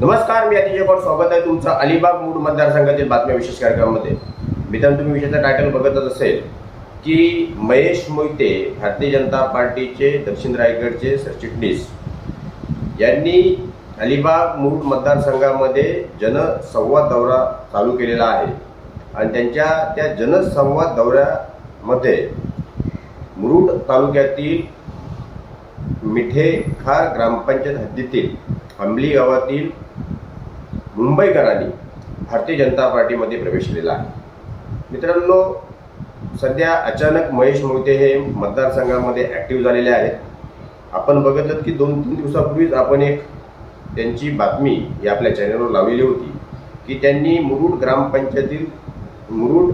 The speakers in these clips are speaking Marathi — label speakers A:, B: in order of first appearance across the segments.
A: नमस्कार मी अतिशय कोण स्वागत आहे तुमचं अलिबाग मूड मतदारसंघातील बातम्या विशेष कार्यक्रमामध्ये. मित्रांनो तुम्ही विषयाचा टायटल बघतच असेल की महेश मोहिते भारतीय जनता पार्टीचे दक्षिण रायगडचे सरचिटणीस यांनी अलिबाग मूड मतदारसंघामध्ये जनसंवाद दौरा चालू केलेला आहे. आणि त्यांच्या त्या जनसंवाद दौऱ्यामध्ये मुरुड तालुक्यातील मिठेखार ग्रामपंचायत हद्दीतील अंबली गावातील मुंबईकरांनी भारतीय जनता पार्टीमध्ये प्रवेश केलेला आहे. मित्रांनो सध्या अचानक महेश मोहिते हे मतदारसंघामध्ये ॲक्टिव्ह झालेले आहेत. आपण बघतच की दोन तीन दिवसापूर्वीच आपण एक त्यांची बातमी ही आपल्या चॅनलवर लावलेली होती की त्यांनी मुरुड ग्रामपंचायतील मुरुड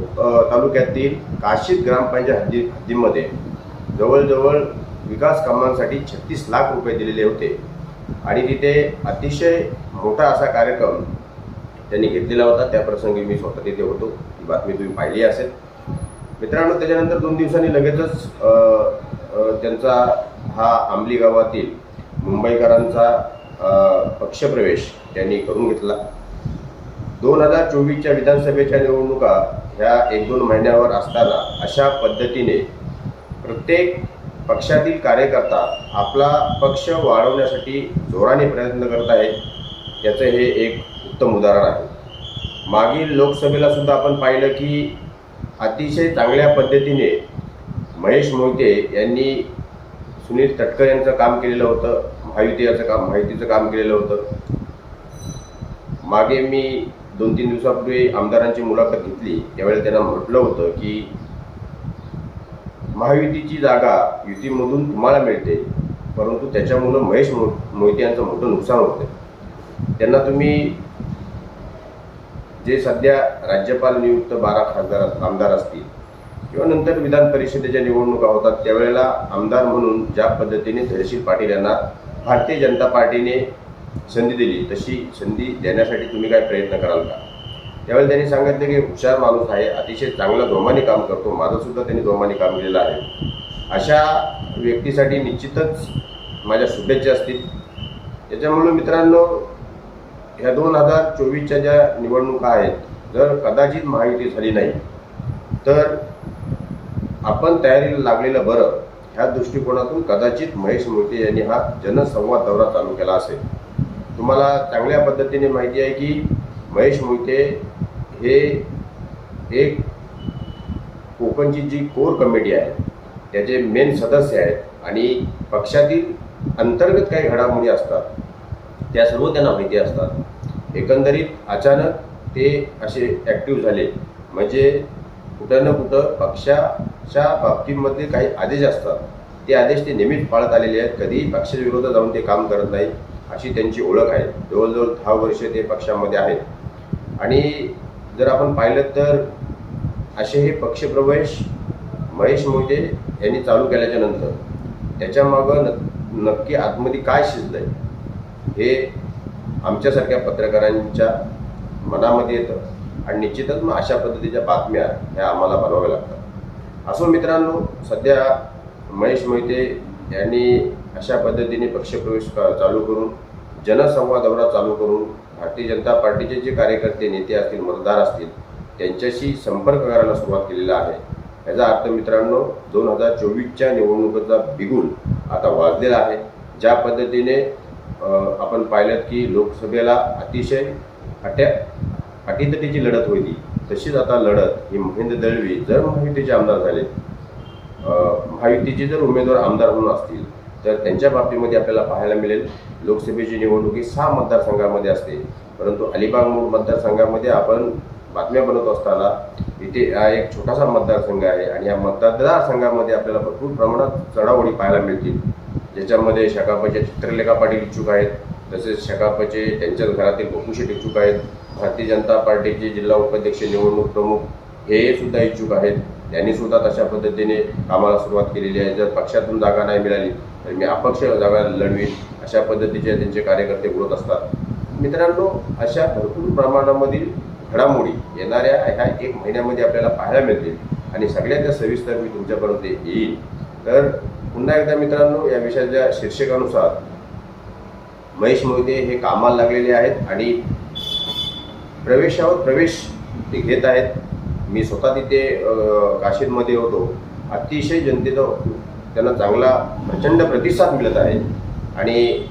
A: तालुक्यातील काशीद ग्रामपंचायत हद्दी हद्दीमध्ये जवळजवळ विकास कामांसाठी छत्तीस लाख रुपये दिलेले होते. आणि तिथे अतिशय मोठा असा कार्यक्रम त्यांनी घेतलेला होता. त्याप्रसंगी मी स्वतः तिथे होतो. ही बातमी तुम्ही पाहिली असेल. मित्रांनो त्याच्यानंतर दोन दिवसांनी लगेचच त्यांचा हा आंबली गावातील मुंबईकरांचा पक्षप्रवेश त्यांनी करून घेतला. दोन हजार चोवीसच्या विधानसभेच्या निवडणुका ह्या एक दोन महिन्यावर असताना अशा पद्धतीने प्रत्येक पक्षातील कार्यकर्ता आपला पक्ष वाढवण्यासाठी जोराने प्रयत्न करत आहेत याचं हे एक उत्तम उदाहरण आहे. मागील लोकसभेला सुद्धा आपण पाहिलं की अतिशय चांगल्या पद्धतीने महेश मोहिते यांनी सुनील तटकर यांचं काम केलेलं होतं महायुतीचं काम माहितीचं काम केलेलं होतं. मागे मी दोन तीन दिवसापूर्वी आमदारांची मुलाखत घेतली त्यावेळेला त्यांना म्हटलं होतं की महायुतीची जागा युतीमधून तुम्हाला मिळते. परंतु त्याच्यामुळं महेश मो मोहिते यांचं मोठं नुकसान होतं त्यांना तुम्ही जे सध्या राज्यपाल नियुक्त बारा खासदार आमदार असतील किंवा नंतर विधान परिषदेच्या निवडणुका होतात त्यावेळेला आमदार म्हणून ज्या पद्धतीने धैर्यशील पाटील यांना भारतीय जनता पार्टीने संधी दिली तशी संधी देण्यासाठी तुम्ही काय प्रयत्न कराल का? त्यावेळी त्यांनी सांगितले की हुशार माणूस आहे अतिशय चांगलं जोमाने काम करतो माझं सुद्धा त्यांनी जोमाने काम केलेलं आहे. अशा व्यक्तीसाठी निश्चितच माझ्या शुभेच्छा असतील. त्याच्यामुळं मित्रांनो ह्या दोन हजार चोवीसच्या ज्या निवडणुका आहेत जर कदाचित महायुती झाली नाही तर आपण तयारीला लागलेलं बरं ह्या दृष्टिकोनातून कदाचित महेश मोहिते यांनी हा जनसंवाद दौरा चालू केला असेल. तुम्हाला चांगल्या पद्धतीने माहिती आहे की महेश मोहिते हे एक कोकणची जी कोर कमिटी आहे त्याचे मेन सदस्य आहेत आणि पक्षातील अंतर्गत काही घडामोडी असतात त्या सर्व त्यांना माहिती असतात. एकंदरीत अचानक ते असे ॲक्टिव्ह झाले. म्हणजे कुठं ना कुठं पक्षाच्या बाबतीमध्ये काही आदेश असतात. ते आदेश ते नेहमीच पाळत आलेले आहेत. कधीही पक्षाच्या विरोधात जाऊन ते काम करत नाही अशी त्यांची ओळख आहे. जवळजवळ दहा वर्ष ते पक्षामध्ये आहेत. आणि जर आपण पाहिलं तर असे हे पक्षप्रवेश महेश मोहिते यांनी चालू केल्याच्यानंतर त्याच्यामागं न नक्की आतमध्ये काय शिजलं हे आमच्यासारख्या पत्रकारांच्या मनामध्ये येतं. आणि निश्चितच मग अशा पद्धतीच्या बातम्या ह्या आम्हाला बनवाव्या लागतात. असो मित्रांनो सध्या महेश मोहिते यांनी अशा पद्धतीने पक्षप्रवेश चालू करून जनसंवाद दौरा चालू करून भारतीय जनता पार्टीचे जे कार्यकर्ते नेते असतील मतदार असतील त्यांच्याशी संपर्क करायला सुरुवात केलेला आहे. याचा अर्थ मित्रांनो दोन हजार चोवीसच्या निवडणुकीचा बिगुल आता वाजलेला आहे. ज्या पद्धतीने आपण पाहिलं की लोकसभेला अतिशय अट्या अटीतटीची लढत होती तशीच आता लढत ही महेंद्र दळवी जर महायुतीचे आमदार झाले महायुतीचे जर उमेदवार आमदार म्हणून असतील तर त्यांच्या बाबतीमध्ये आपल्याला पाहायला मिळेल लोकसभेची निवडणूक ही सहा मतदारसंघामध्ये असते. परंतु अलिबाग मूळ मतदारसंघामध्ये आपण बातम्या बनवत असताना इथे हा एक छोटासा मतदारसंघ आहे आणि या मतदारसंघामध्ये आपल्याला भरपूर प्रमाणात चढावडी पाहायला मिळतील. ज्याच्यामध्ये शकापचे चित्रलेखा पाटील इच्छुक आहेत तसेच शकापचे त्यांच्याच घरातील बकुशेट इच्छुक आहेत भारतीय जनता पार्टीचे जिल्हा उपाध्यक्ष निवडणूक प्रमुख हे सुद्धा इच्छुक आहेत. त्यांनी सुद्धा तशा पद्धतीने कामाला सुरुवात केलेली आहे. जर पक्षातून जागा नाही मिळाली तर मी अपक्ष जागा लढवीन अशा पद्धतीचे त्यांचे कार्यकर्ते बोलत असतात. मित्रांनो अशा भरपूर प्रमाणामधील घडामोडी येणाऱ्या ह्या एक महिन्यामध्ये आपल्याला पाहायला मिळतील आणि सगळ्यात सविस्तर मी तुमच्यापर्यंत येईल तर पुन्हा एकदा मित्रांनो या विषयाच्या शीर्षकानुसार महेश मोहिते हे कामाला लागलेले आहेत आणि प्रवेशावर प्रवेश ते घेत आहेत. मी स्वतः तिथे अ, काशीदमध्ये होतो. अतिशय जनतेचा त्यांना चांगला प्रचंड प्रतिसाद मिळत आहे. आणि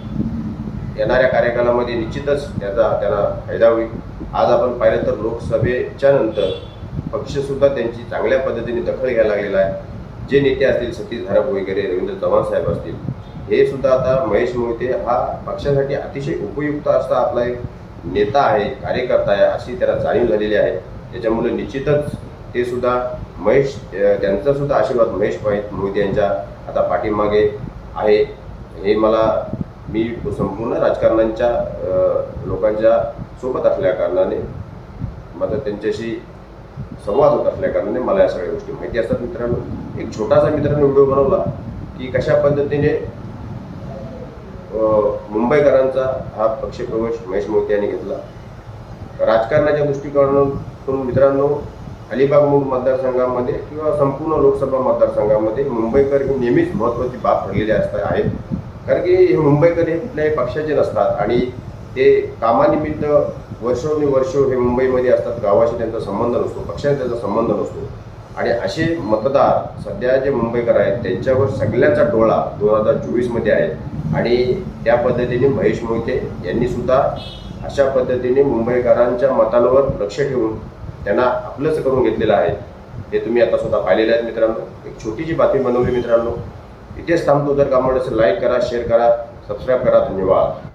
A: येणाऱ्या कार्यकालामध्ये निश्चितच त्याचा त्यांना फायदा होईल. आज आपण पाहिलं तर लोकसभेच्या नंतर पक्षसुद्धा त्यांची चांगल्या पद्धतीने दखल घ्यायला लागलेला आहे. जे नेते असतील सतीश धारक वगैरे रवींद्र चव्हाण साहेब असतील हे सुद्धा आता महेश मोहिते हा पक्षासाठी अतिशय उपयुक्त असा आपला एक नेता आहे कार्यकर्ता आहे अशी त्याला जाणीव झालेली आहे. त्याच्यामुळे निश्चितच ते सुद्धा महेश त्यांचा सुद्धा आशीर्वाद महेश मोहित- मोहिते यांच्या आता पाठीमागे आहे. हे मला मी संपूर्ण राजकारणांच्या लोकांच्या सोबत असल्या कारणाने माझा त्यांच्याशी संवाद होत असल्या कारणाने मला या सगळ्या गोष्टी माहिती असतात. मित्रांनो एक छोटासा मित्रांनो व्हिडिओ बनवला की कशा पद्धतीने मुंबईकरांचा हा पक्षप्रवेश महेश मोहिते यांनी घेतला. राजकारणाच्या दृष्टिकोनातून मित्रांनो अलिबाग मूळ मतदारसंघामध्ये किंवा संपूर्ण लोकसभा मतदारसंघामध्ये मुंबईकर ही नेहमीच महत्त्वाची बाब ठरलेली असतात आहेत. कारण की हे मुंबईकर हे कुठल्याही पक्षाचे नसतात आणि ते कामानिमित्त वर्षोनुवर्ष हे मुंबईमध्ये असतात गावाशी त्यांचा संबंध नसतो पक्षाशी त्यांचा संबंध नसतो. आणि असे मतदार सध्या जे मुंबईकर आहेत त्यांच्यावर सगळ्यांचा डोळा दोन हजार चोवीसमध्ये आहे. आणि त्या पद्धतीने महेश मोहिते यांनीसुद्धा अशा पद्धतीने मुंबईकरांच्या मतांवर लक्ष ठेवून त्यांना आपलंच करून घेतलेलं आहे. हे तुम्ही आता स्वतः पाहिलेलं आहे मित्रांनो. एक छोटीशी बातमी बनवली मित्रांनो. इथेच थांबतो. जर कामावर असेल लाईक करा शेअर करा सबस्क्राईब करा. धन्यवाद.